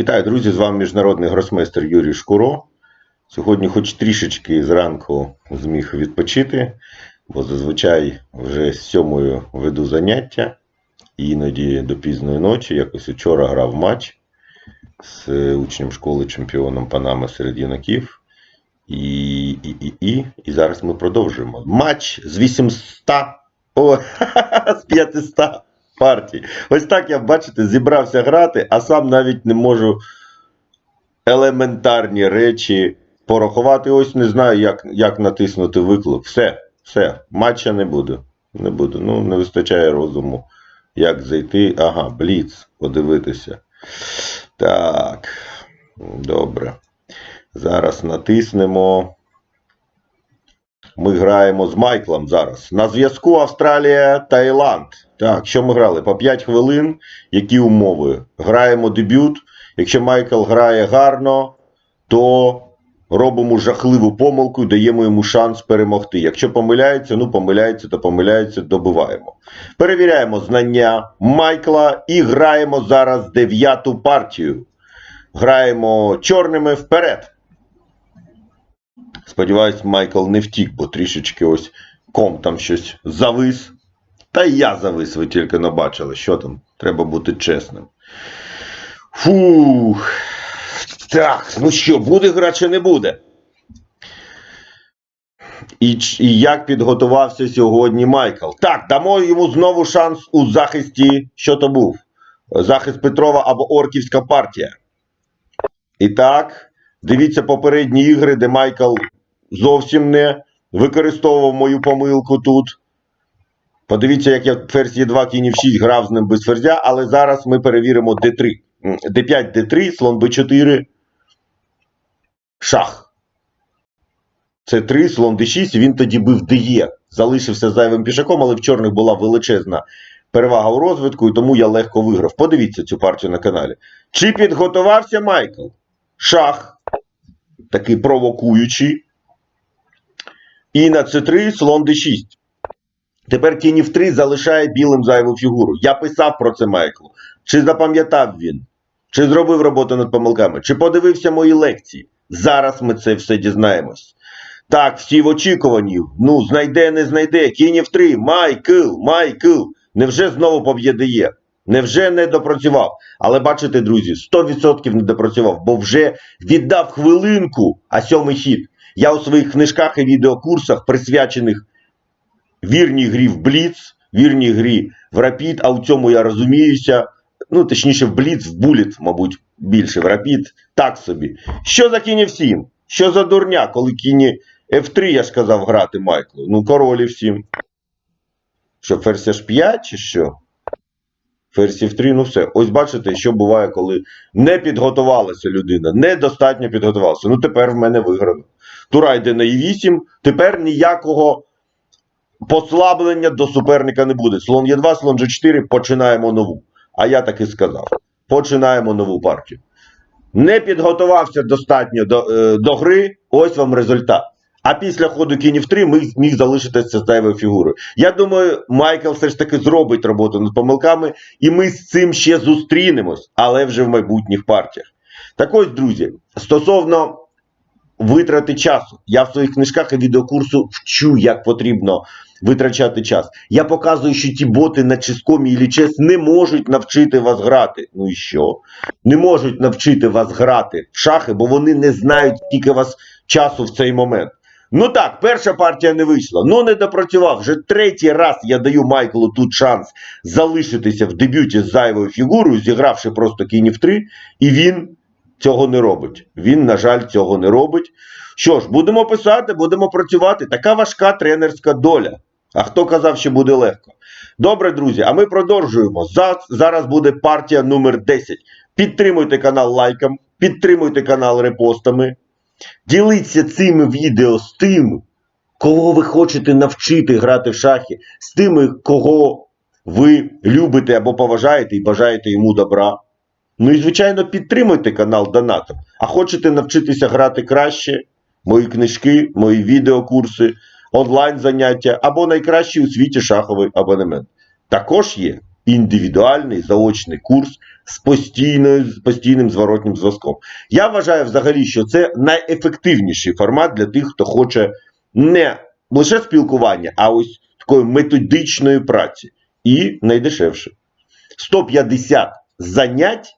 Вітаю, друзі! З вами міжнародний гросмейстер Юрій Шкуро. Сьогодні, хоч трішечки зранку зміг відпочити, бо зазвичай вже з сьомою веду заняття, іноді до пізної ночі. Якось вчора грав матч з учнем школи чемпіоном Панами серед юнаків. І, і, і, і, і зараз ми продовжуємо. Матч з 800, о, з 500 партій. Ось так я, бачите, зібрався грати, а сам навіть не можу елементарні речі порахувати. Ось не знаю, як, як натиснути виклик. Все, все, матча не буду. Не буду. Ну, не вистачає розуму. Як зайти? Ага, бліц, подивитися. Так. Добре. Зараз натиснемо. Ми граємо з Майклом зараз. На зв'язку Австралія, Таїланд. Так, що ми грали? По 5 хвилин. Які умови? Граємо дебют. Якщо Майкл грає гарно, то робимо жахливу помилку і даємо йому шанс перемогти. Якщо помиляється, ну помиляється, то помиляється, добиваємо. Перевіряємо знання Майкла і граємо зараз дев'яту партію. Граємо чорними вперед. Сподіваюсь, Майкл не втік, бо трішечки ось ком там щось завис. Та й я завис, ви тільки не бачили, що там. Треба бути чесним. Фух. Так, ну що, буде гра чи не буде? І, і як підготувався сьогодні Майкл? Так, дамо йому знову шанс у захисті. Що то був? Захист Петрова або Орківська партія. І так, дивіться попередні ігри, де Майкл зовсім не використовував мою помилку тут. Подивіться, як я в ферзь Е2 кінь 6 грав з ним без ферзя, але зараз ми перевіримо D3. М, D5, D3, слон B4, шах. Це 3, слон D6, він тоді бив DE. Залишився зайвим пішаком, але в чорних була величезна перевага у розвитку, і тому я легко виграв. Подивіться цю партію на каналі. Чи підготувався Майкл? Шах. Такий провокуючий. І на c3 слон d6. Тепер кінь в 3 залишає білим зайву фігуру. Я писав про це Майклу. Чи запам'ятав він? Чи зробив роботу над помилками? Чи подивився мої лекції? Зараз ми це все дізнаємось. Так, всі в очікуванні. Ну, знайде, не знайде. Кінь в 3. Майкл, Майкл. Невже знову поб'є дає? Невже не допрацював? Але бачите, друзі, 100% не допрацював, бо вже віддав хвилинку, а сьомий хід. Я у своїх книжках і відеокурсах, присвячених вірній грі в Бліц, вірній грі в Рапід, а у цьому я розуміюся. Ну, точніше, в Бліц, в Буліт, мабуть, більше, в Рапід, так собі. Що за кінь F7? Що за дурня, коли кіні F3, я ж казав, грати Майклу? Ну, королі всім. Що, ферзь H5 чи що? Ферзь F3, ну все. Ось бачите, що буває, коли не підготувалася людина, недостатньо підготувалася. Ну тепер в мене виграно. Тура йде на E8, тепер ніякого послаблення до суперника не буде. Слон Е2, слон G4, починаємо нову. А я так і сказав. Починаємо нову партію. Не підготувався достатньо до, е, до гри, ось вам результат. А після ходу кінь в 3 міг, міг залишитися зайвою фігурою. Я думаю, Майкл все ж таки зробить роботу над помилками, і ми з цим ще зустрінемось, але вже в майбутніх партіях. Так ось, друзі, стосовно витрати часу, я в своїх книжках і відеокурсу вчу, як потрібно витрачати час. Я показую, що ті боти на ческомі і лічес не можуть навчити вас грати. Ну і що? Не можуть навчити вас грати в шахи, бо вони не знають, скільки вас часу в цей момент. Ну так, перша партія не вийшла. Ну не допрацював. Вже третій раз я даю Майклу тут шанс залишитися в дебюті з зайвою фігурою, зігравши просто кінь в 3, і він цього не робить. Він, на жаль, цього не робить. Що ж, будемо писати, будемо працювати. Така важка тренерська доля. А хто казав, що буде легко? Добре, друзі, а ми продовжуємо. Зараз буде партія номер 10. Підтримуйте канал лайком, підтримуйте канал репостами. Діліться цими відео з тим, кого ви хочете навчити грати в шахи, з тими, кого ви любите або поважаєте і бажаєте йому добра. Ну і, звичайно, підтримуйте канал донатом. А хочете навчитися грати краще? Мої книжки, мої відеокурси, онлайн заняття або найкращий у світі шаховий абонемент. Також є. Індивідуальний заочний курс з постійною, з постійним зворотнім зв'язком. Я вважаю взагалі, що це найефективніший формат для тих, хто хоче не лише спілкування, а ось такої методичної праці. І найдешевше. 150 занять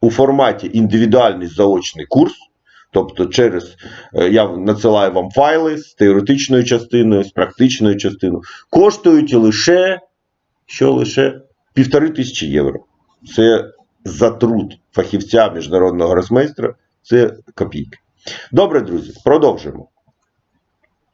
у форматі індивідуальний заочний курс. Тобто, через е, я надсилаю вам файли з теоретичною частиною, з практичною частиною, коштують лише що лише півтори тисячі євро. Це за труд фахівця міжнародного гросмейстра, це копійки. Добре, друзі, продовжуємо.